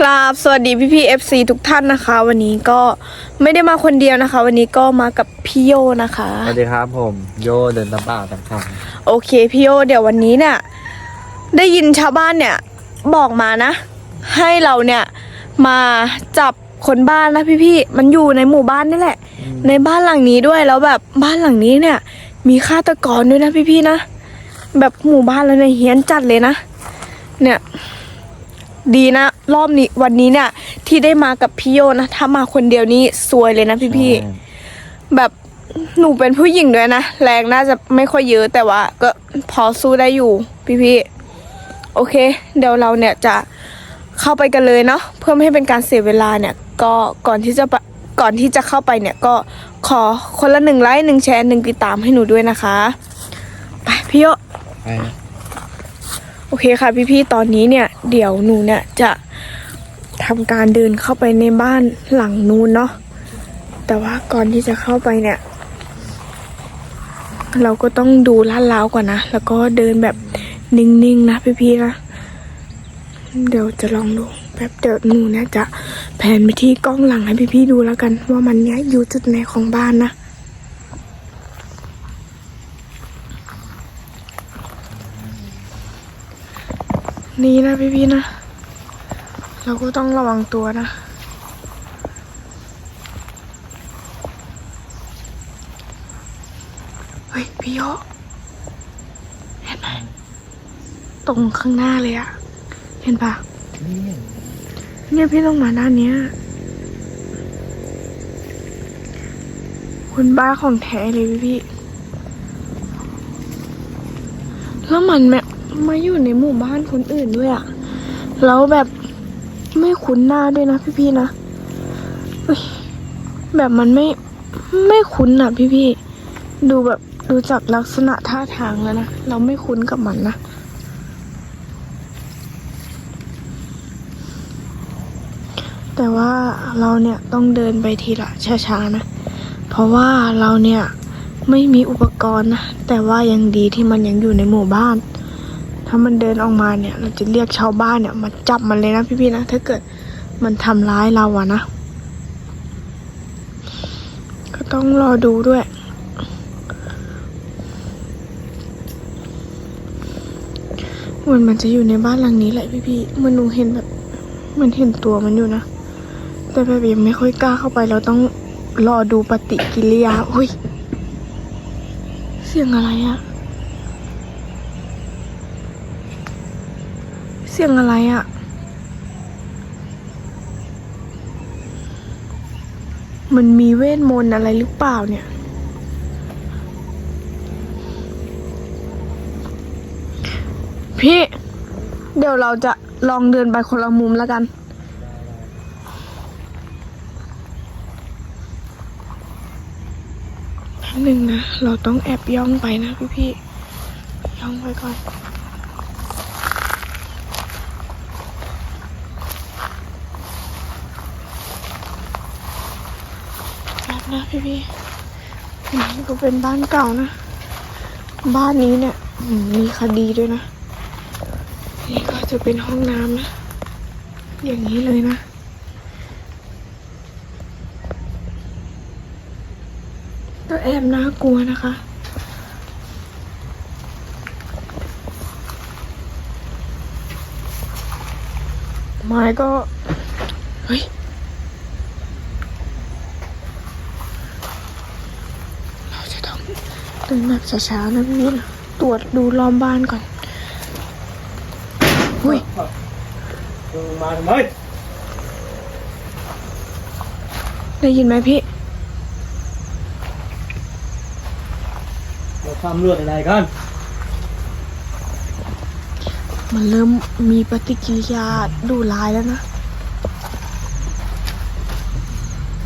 กราบสวัสดีพี่พีเอฟซีทุกท่านนะคะ วันนี้ก็ไม่ได้มาคนเดียวนะคะ วันนี้ก็มากับพี่โยนะคะ สวัสดีครับผมโยเดินตามป่าตามเขาโอเคพี่โยเดี๋ยววันนี้เนี่ยได้ยินชาวบ้านเนี่ยบอกมานะ ให้เราเนี่ยมาจับคนบ้านนะพี่ๆมันอยู่ในหมู่บ้านนี่แหละ ในบ้านหลังนี้ด้วยแล้วแบบบ้านหลังนี้เนี่ย มีฆาตกรด้วยนะพี่ๆนะแบบหมู่บ้านเราเนี่ยเฮี้ยนจัดเลยนะ เนี่ย ดีนะ รอบนี้วันนี้เนี่ย ที่ได้มากับพี่โยนะ ถ้ามาคนเดียวนี้ซวยเลยนะพี่ๆแบบหนูเป็นผู้หญิงด้วยนะ แรงน่าจะไม่ค่อยเยอะแต่ว่า ก็พอสู้ได้อยู่ พี่ๆโอเค เดี๋ยวเราเนี่ยจะเข้าไปกันเลยเนาะเพื่อไม่ให้เป็นการเสียเวลาเนี่ย ก็ก่อนที่จะไปก่อนที่จะเข้าไปเนี่ยก็ขอคนละหนึ่งไลค์หนึ่งแชร์หนึ่งติดตามให้หนูด้วยนะคะ ไปพี่โยไปนะ โอเคค่ะพี่ๆ ตอนนี้เนี่ย เดี๋ยวหนูเนี่ยจะทำการเดินเข้าไปในบ้านหลังนู้นเนาะ แต่ว่าก่อนที่จะเข้าไปเนี่ย เราก็ต้องดูลาดล้าวก่อนนะ แล้วก็เดินแบบนิ่งๆนะพี่ๆ นะ เดี๋ยวจะลองดูแบบเดี๋ยวหนูเนี่ยจะแผนไปที่กล้องหลังให้พี่ๆ ดูแล้วกัน ว่ามันเนี่ยอยู่จุดไหนของบ้านนะ นี่นะพี่พี่ๆนะ เราก็ต้องระวังตัวนะ เฮ้ย พี่โยเห็นไหมตรงข้างหน้าเลยอะเห็นปะเนี่ยพี่ต้องมาด้านเนี้ยคุณบ้าของแท้เลยพี่พี่ๆแล้วมันแบบ มาอยู่ในหมู่บ้านคนอื่นด้วยอะแล้วแบบไม่คุ้นหน้าด้วยนะพี่พี่ๆนะแบบมันไม่ไม่คุ้นอะพี่พี่ๆดูแบบดูจากลักษณะท่าทางแล้วนะเราไม่คุ้นกับมันนะแต่ว่าเราเนี่ยต้องเดินไปทีละช้าๆนะ เพราะว่าเราเนี่ยไม่มีอุปกรณ์นะ แต่ว่ายังดีที่มันยังอยู่ในหมู่บ้าน ถ้ามันเดินออกมาเนี่ย เราจะเรียกชาวบ้านเนี่ย มาจับมันเลยนะพี่ๆนะ ถ้าเกิดมันทำร้ายเราอะนะ ก็ต้องรอดูด้วย เหมือนมันจะอยู่ในบ้านหลังนี้แหละพี่ๆมันหนูเห็นแบบมันเห็นตัวมันอยู่นะ แต่แบบยังไม่ค่อยกล้าเข้าไป เราต้องรอดูปฏิกิริยา อุ้ย เสียงอะไรอะ สียงอะไรอะมันมีเวทมนต์อะไรหรือเปล่าเนี่ย พี่ เดี๋ยวเราจะลองเดินไปคนละมุมแล้วกัน แป๊บหนึ่งนะ เราต้องแอบย่องไปนะพี่พี่ย่องไปก่อน แป๊บ นะพี่พี่นี่ก็เป็นบ้านเก่านะ บ้านนี้เนี่ยมมีคดีด้วยนะ นี่ก็จะเป็นห้องน้ำนะ อย่างนี้เลยนะก็แอบน่ากลัวนะคะ ไม้ก็ เฮ้ย เราจะต้อง เดินแบบช้าๆนะพี่นะตรวจดูล้อมบ้านก่อนอุ้ยมาทำไมได้ยินไหมพี่เราทำเลือดอะไรกัน มันเริ่มมีปฏิกิริยาดูร้ายแล้วนะ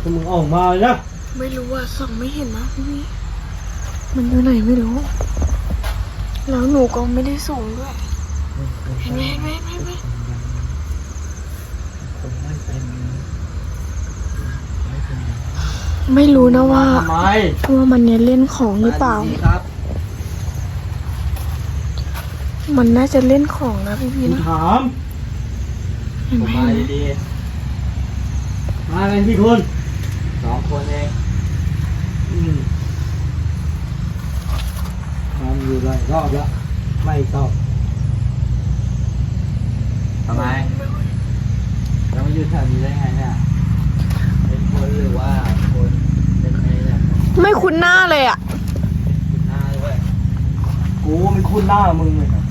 คุณมึงออกมาเลยนะ ไม่รู้ว่าส่องไม่เห็นนะพี่ มันอยู่ไหนไม่รู้ แล้วหนูก็ไม่ได้ส่งด้วยเห็นไหมเห็นไหมเห็นไหมเห็นไหมไม่รู้นะว่าทำไมว่ามันเนี่ยเล่นของหรือเปล่าครับมันน่าจะเล่นของนะพี่พี่คุณนะถามผมมาดีมากันที่คนๆสองคนเอง อืมทำ อยู่หลายรอบแล้วไม่ตอบทำไมแล้วมาอยู่แถวนี้ได้ไงเนี่ย เป็นคนหรือว่าคนเป็นไงเนี่ยไม่คุ้นหน้าเลยอะ คุณหน้าด้วยกูมันคุ้นหน้ามึงเลยนะ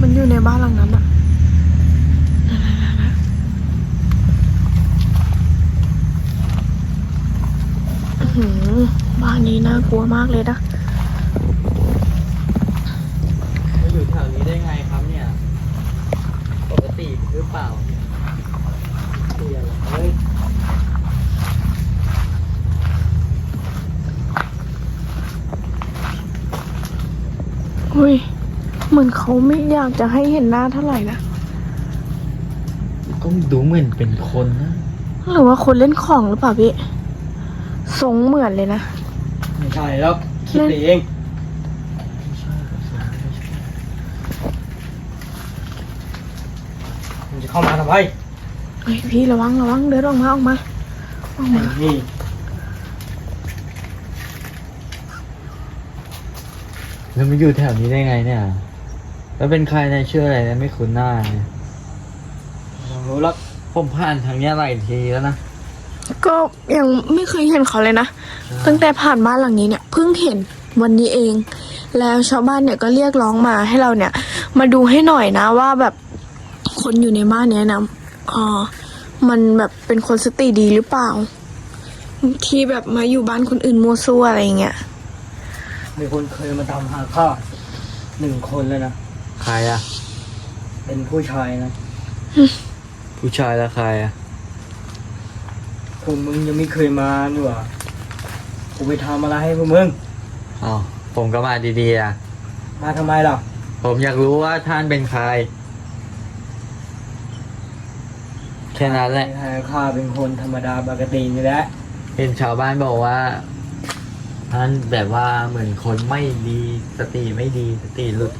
มันอยู่ในบ้านหลังนั้นอะอื้อหือ บ้านนี้น่ากลัวมากเลยนะมาอยู่แถวนี้ได้ไงครับเนี่ย ปกติหรือเปล่าเนี่ยเสียเฮ้ยอุ้ย เหมือนเขาไม่อยากจะให้เห็นหน้าเท่าไหร่นะ ก็ดูเหมือนเป็นคนนะ หรือว่าคนเล่นของหรือเปล่าพี่ ทรงเหมือนเลยนะ ไม่ใช่แล้วคิดไปเองมึงจะเข้ามาทำไมเฮ้ยพี่ระวังระวังเดินออกมาออกมาออกมานี่แล้วมาอยู่แถวนี้ได้ไงเนี่ย แล้วเป็นใครเนี่ยชื่ออะไรนะไม่คุ้นหน้าเนี่ยลองรู้แล้วผมผ่านทางเนี้ยหลายทีแล้วนะ ก็ยังไม่เคยเห็นเขาเลยนะ ตั้งแต่ผ่านบ้านหลังนี้เนี่ยเพิ่งเห็นวันนี้เอง แล้วชาวบ้านเนี่ยก็เรียกร้องมาให้เราเนี่ย มาดูให้หน่อยนะว่าแบบคนอยู่ในบ้านเนี้ยนะอ๋อมันแบบเป็นคนสติดีหรือเปล่า ที่แบบมาอยู่บ้านคนอื่นมัวซั่วอะไรอย่างเงี้ยมีคนเคยมาตามหาข้าหนึ่งคนเลยนะ ใครอะเป็นผู้ชายนะ ผู้ชายละใครอะพ วกมึงยังไม่เคยมานี่หว่ากูไปทำอะไรให้พวกมึงอ๋อผมก็มาดีๆอะมาทำไมล่ะ ผมอยากรู้ว่าท่านเป็นใคร แค่นั้นแหละ ข้าเป็นคนธรรมดาปกตินี่แหละเห็นชาวบ้านบอกว่า ท่านแบบว่าเหมือนคนไม่ดีสติไม่ดีสติหลุด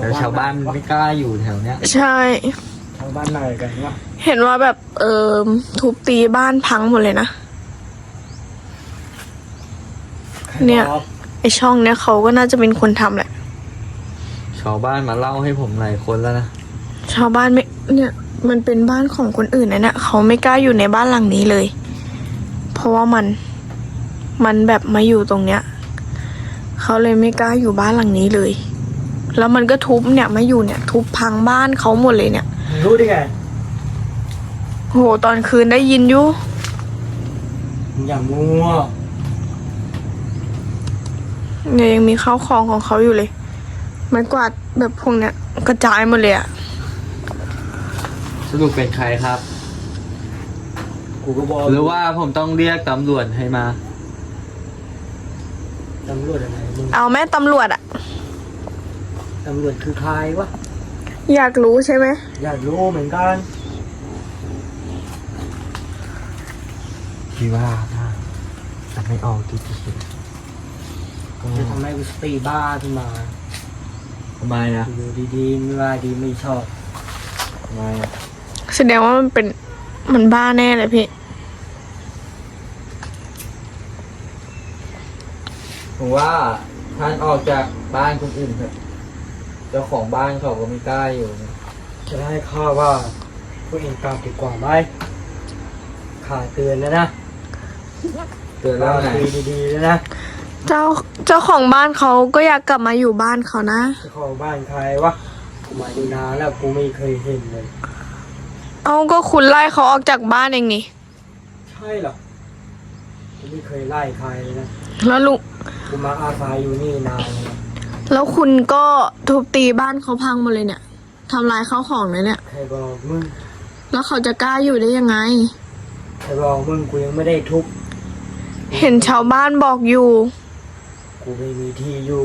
แล้วชาวบ้านไม่กล้าอยู่แถวเนี้ย ใช่ชาวบ้านไหนกันวะเห็นว่าแบบเออทุบตีบ้านพังหมดเลยนะใครเนี่ยบอกไอช่องเนี้ยเขาก็น่าจะเป็นคนทำแหละ ชาวบ้านมาเล่าให้ผมหลายคนแล้วนะ ชาวบ้านไม่ เนี่ย มันเป็นบ้านของคนอื่นนะเนี่ยเขาไม่กล้าอยู่ในบ้านหลังนี้เลย เพราะว่ามัน มันแบบมาอยู่ตรงเนี้ย เขาเลยไม่กล้าอยู่บ้านหลังนี้เลยแล้วมันก็ทุบเนี่ยมาอยู่เนี่ย ทุบพังบ้านเขาหมดเลยเนี่ยมึง รู้ได้ไงโหตอนคืนได้ยินอยู่มึงอย่ามัวเนี่ยยังมีข้าวของของเขาอยู่เลยไม้กวาดแบบพวกเนี้ยกระจายหมดเลยอะสรุปเป็นใครครับ กูก็บอกหรือว่าผมต้องเรียกตำรวจให้มา ตำรวจอะไรมึงเอาแม่ตำรวจอะตำรวจคือใครวะ อยากรู้ใช่ไหม อยากรู้เหมือนกันพี่ว่าถ้าจะไม่ออกที่ที่ก็จะทำให้กูสติบ้าขึ้นมาทำไมนะอยู่ดีๆไม่ว่าดีไม่ชอบทำไมอะแสดงว่ามันเป็น มันบ้าแน่เลยพี่ ผมว่าท่านออกจากบ้านคนอื่นเถอะ เจ้าของบ้านเขาก็ไม่กล้าอยู่นะจะได้ข้าว่าผู้เองกลับดีกว่าไหมข้าเตือนแล้วนะเตือนแล้วไงคุยดีๆแล้วนะเจ้าเจ้าของบ้านเขาก็อยากกลับมาอยู่บ้านเขานะ เจ้าของบ้านใครวะกูมาอยู่นานแล้วกูไม่เคยเห็นเลย เอาก็คุณไล่เขาออกจากบ้านเองนี่ ใช่เหรอกูไม่เคยไล่ใครเลยนะ แล้วลุง กูมาอาศัยอยู่นี่นานแล้วนะ แล้วคุณก็ทุบตีบ้านเขาพังหมดเลยเนี่ยทำลายข้าวของเลยเนี่ย ใครบอกมึง แล้วเขาจะกล้าอยู่ได้ยังไง ใครบอกมึงกูยังไม่ได้ทุบ เห็นชาวบ้านบอกอยู่ กูไม่มีที่อยู่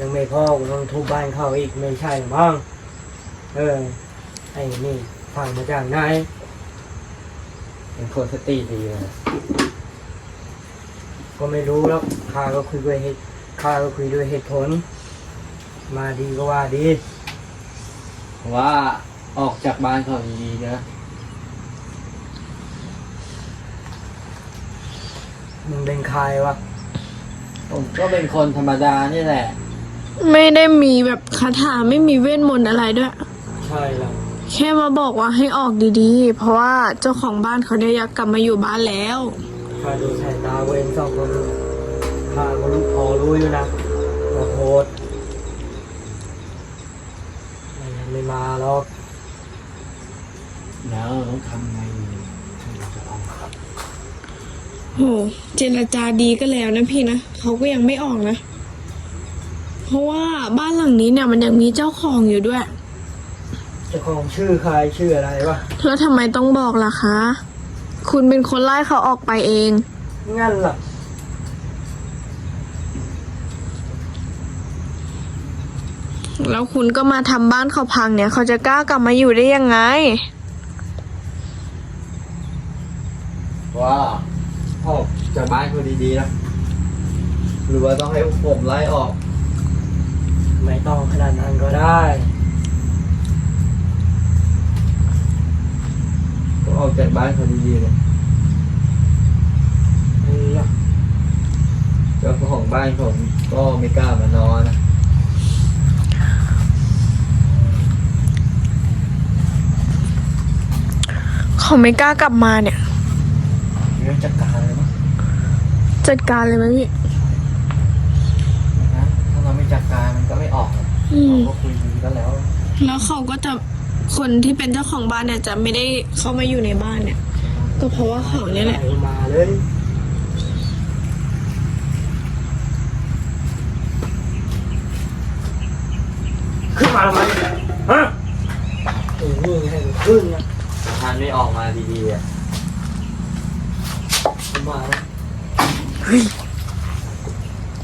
ยังไม่พอกูต้องทุบบ้านเขาอีกไม่ใช่หรอมั้งเออ ไอ้นี่ฟังมาจากไหนเป็นคนสติดีเลย ก็ไม่รู้แล้วข้าก็คุยด้วยเหตุ ข้าก็คุยด้วยเหตุผล มาดีก็ว่าดี ว่าออกจากบ้านเขาดีๆนะ มึงเป็นใครวะ ผมก็เป็นคนธรรมดานี่แหละ ไม่ได้มีแบบคาถาไม่มีเวทมนต์อะไรด้วย ใช่แล้วแค่มาบอกว่าให้ออกดีๆ เพราะว่าเจ้าของบ้านเขาได้อยากกลับมาอยู่บ้านแล้ว ข้าดูสายตาเวนสองคน ข้าก็รู้พอรู้อยู่นะว่าโหดไม่งั้นไม่มาหรอกแล้วเราต้องทำไงดีถึงจะออกโหเจรจาดีก็แล้วนะพี่นะเขาก็ยังไม่ออกนะ เพราะว่าบ้านหลังนี้เนี่ยมันยังมีเจ้าของอยู่ด้วยเจ้าของชื่อใครชื่ออะไรวะแล้วทำไมต้องบอกล่ะคะ คุณเป็นคนไล่เขาออกไปเอง งั้นล่ะ แล้วคุณก็มาทำบ้านเขาพังเนี่ย เขาจะกล้ากลับมาอยู่ได้ยังไง ว่าออกจากบ้านเขาดีๆนะ หรือว่าต้องให้ผมไล่ออก ไม่ต้องขนาดนั้นก็ได้ก็ออกจากบ้านเขาดีๆเลยนี่ล่ะเจ้าของบ้านผมก็ไม่กล้ามานอนนะ เขาไม่กล้ากลับมาเนี่ย เรื่องจัดการเลยมั้งจัดการเลยไหมพี่ นะถ้าเราไม่จัดการมันก็ไม่ออกหรอกอืม เราก็คุยดีก็แล้ว แล้วเขาก็จะคนที่เป็นเจ้าของบ้านเนี่ยจะไม่ได้เข้ามาอยู่ในบ้านเนี่ย ก็เพราะว่าเขาเนี่ยแหละไหนมาเลยขึ้นมาทำไมฮะโอ้นี่ให้กูขึ้นนะท่าน ไม่ออกมาดีๆอะขึ้นมานะ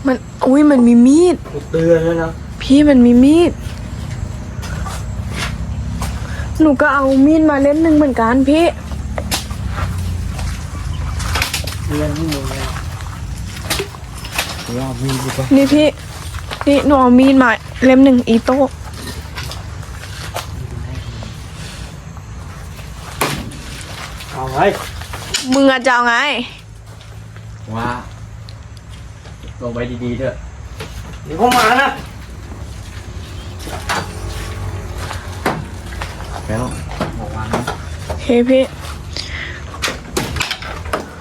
มัน อุ้ย มันมีมีดกูเตือนแล้วนะ พี่มันมีมีด หนูก็เอามีดมาเล่มหนึ่งเหมือนกันพี่เตือนที่มึงนะรอบนี้ดีกว่านี่พี่ นี่หนูเอามีดมาเล่มหนึ่งอีโต้ เอา ไงมึงอะจะเอาไง ว่าลงไปดีๆเถอะเดี๋ยวเขามานะแล้วบอกว่านะโอเคพี่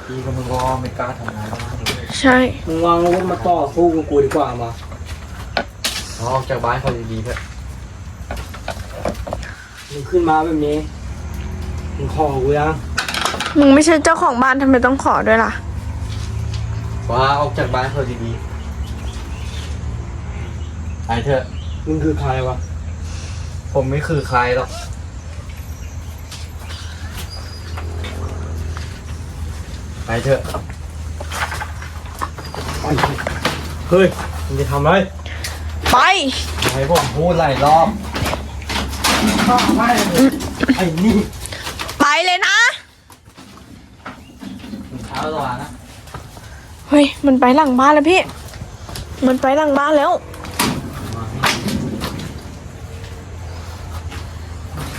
พี่ก็มึงก็ไม่กล้าทำงานบ้านเลยใช่ มึงวางอาวุธมาต่อสู้กับกูดีกว่ามาเราออกจากบ้านเขาดีๆเถอะมึงขึ้นมาแบบนี้มึงขอกูยัง มึงไม่ใช่เจ้าของบ้านทำไมต้องขอด้วยล่ะ ว่าออกจากบ้านเขาดีๆไปเถอะ มึงคือใครวะ ผมไม่คือใครหรอก ไปเถอะไปเฮ้ย มึงจะทำอะไรไป ให้ผมพูดหลายรอบข้าไม่ไอ้นี่ ไปเลยนะ เท้าระวังนะเฮ้ย มันไปหลังบ้านแล้วพี่ มันไปหลังบ้านแล้ว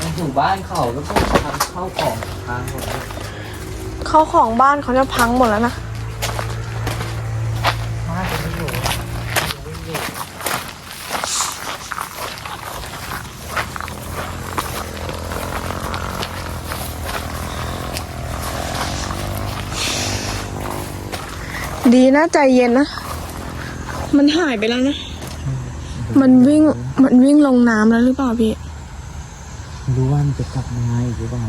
ต้องถึงบ้านเขาแล้วต้องทำข้าวของทางหมดเลยเข้าของบ้านเขาจะพังหมดแล้วนะ บ้านจะไม่อยู่ไม่อยู่ ดีนะใจเย็นนะ มันหายไปแล้วนะ มันวิ่ง มันวิ่งลงน้ำแล้วหรือเปล่าพี่ รู้ว่ามันจะกลับมาอีกหรือเปล่า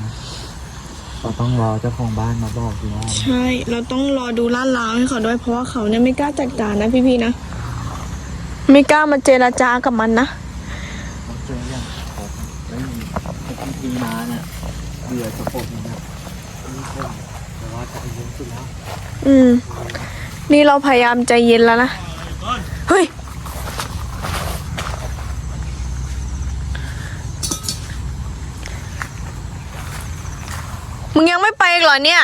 เราต้องรอเจ้าของบ้านมาบอกดีว่าใช่ เราต้องรอดูลาดราวให้เขาด้วย เพราะว่าเขาเนี่ยไม่กล้าจัดการนะพี่ๆนะ ไม่กล้ามาเจรจากับมันนะเขาเจออย่างผมไม่มีไอ้ที่ทีมาเนี่ยเบื่อจะปกนะนี่คนแต่ว่าจะเยอะสุดแล้ว อืม นี่เราพยายามใจเย็นแล้วนะ เฮ้ย มึงยังไม่ไปอีกเหรอเนี่ย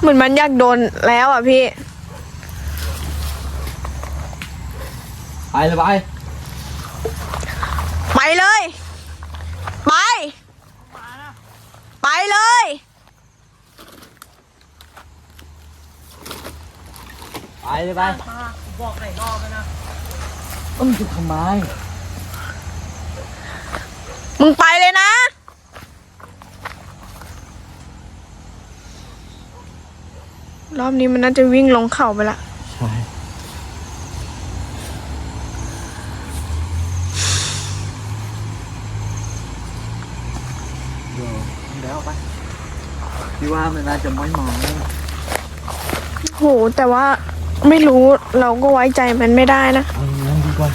เหมือนมันอยากโดนแล้วอะพี่ เลยไป ไปเลย ไป ไปเลย ไปเลยไปบอกไหนรอบแล้วนะต้มจุดทำไมมึงไปเลยนะ รอบนี้มันน่าจะวิ่งลงเขาไปละ ใช่เดี๋ยวเดี๋ยวไป พี่ว่ามันน่าจะไม่มาแล้วโห แต่ว่าไม่รู้เราก็ไว้ใจมันไม่ได้นะ เอาอย่างนั้นดีกว่า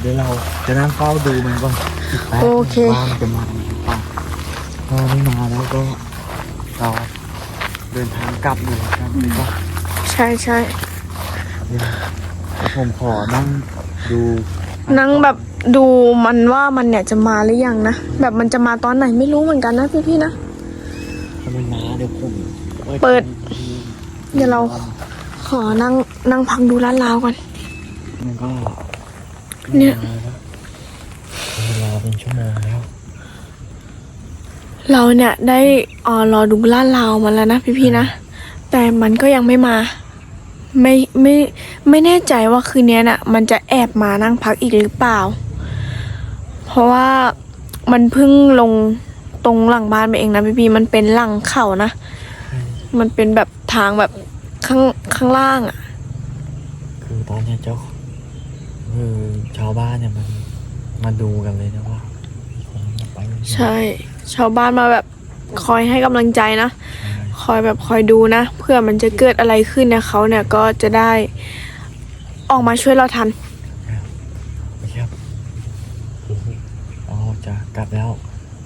เดี๋ยวเราจะนั่งเฝ้าดูมันก่อนอีกแป๊บโอเค ว่ามันจะมาหรือเปล่าถ้าไม่มาแล้วก็เราเดินทางกลับเลยกันดีกว่าใช่ใช่เดี๋ยวผมขอนั่งดูนั่งแบบดูมันว่ามันเนี่ยจะมาหรือยังนะ แบบมันจะมาตอนไหนไม่รู้เหมือนกันนะพี่ๆนะ ถ้ามันมาเดี๋ยวผมเปิด เดี๋ยวเราขอนั่งนั่งพักดูลาดราวก่อน มันก็เนี่ยเวลาเป็นชั่วโมงแล้ว เราเนี่ยได้เออรอดูลาดราวมาแล้วนะพี่ๆนะ แต่มันก็ยังไม่มา ไม่ไม่ไม่แน่ใจว่าคืนนี้น่ะ มันจะแอบมานั่งพักอีกหรือเปล่า เพราะว่ามันเพิ่งลง ตรงหลังบ้านไปเองนะพี่ๆมันเป็นหลังเขานะ มันเป็นแบบทางแบบข้างข้างล่างอะ่ะ คือตอนเนี้ยเจ้าคือชาวบ้านเนี่ยมันมาดูกันเลยนะว่ามีคนมาไปหรือเปล่าใช่ ชาวบ้านมาแบบคอยให้กำลังใจนะใช่คอยแบบคอยดูนะ เพื่อมันจะเกิดอะไรขึ้นเนี่ยเขาเนี่ยก็จะได้ออกมาช่วยเราทันไม่ครับคือเราจะกลับแล้ว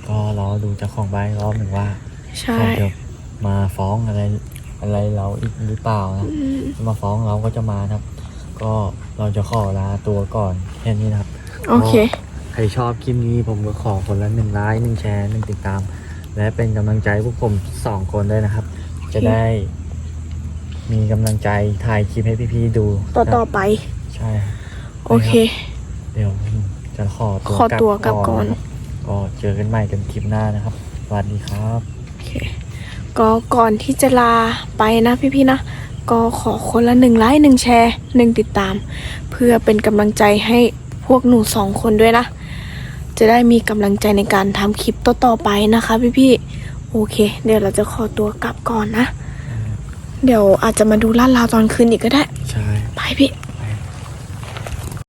ก็รอดูเจ้าของบ้านอีกรอบหนึ่งว่าใช่ เขาจะมาฟ้องอะไรอะไรเราอีกหรือเปล่านะอืมถ้ามาฟ้องเราก็จะมานะครับ ก็เราจะขอลาตัวก่อนแค่นี้นะครับ โอเค ใครชอบคลิปนี้ผมก็ขอคนละหนึ่งไลค์หนึ่งแชร์หนึ่งติดตาม และเป็นกำลังใจพวกผมสองคนด้วยนะครับ จะได้ มีกำลังใจถ่ายคลิปให้พี่ๆดูต่อต่อครับไป ใช่ครับโอเค เดี๋ยวผมจะขอตัวขอตัวกลับก่อนนะครับ ก็เจอกันใหม่กันคลิปหน้านะครับสวัสดีครับโอเคก็ก่อนที่จะลาไปนะพี่ๆนะ ก็ขอคนละหนึ่งไลค์หนึ่งแชร์หนึ่งติดตาม เพื่อเป็นกำลังใจให้พวกหนูสองคนด้วยนะ จะได้มีกำลังใจในการทำคลิปต่อๆไปนะคะพี่ๆโอเค เดี๋ยวเราจะขอตัวกลับก่อนนะ เดี๋ยวอาจจะมาดูลาดราวตอนคืนอีกก็ได้ ใช่ ไปพี่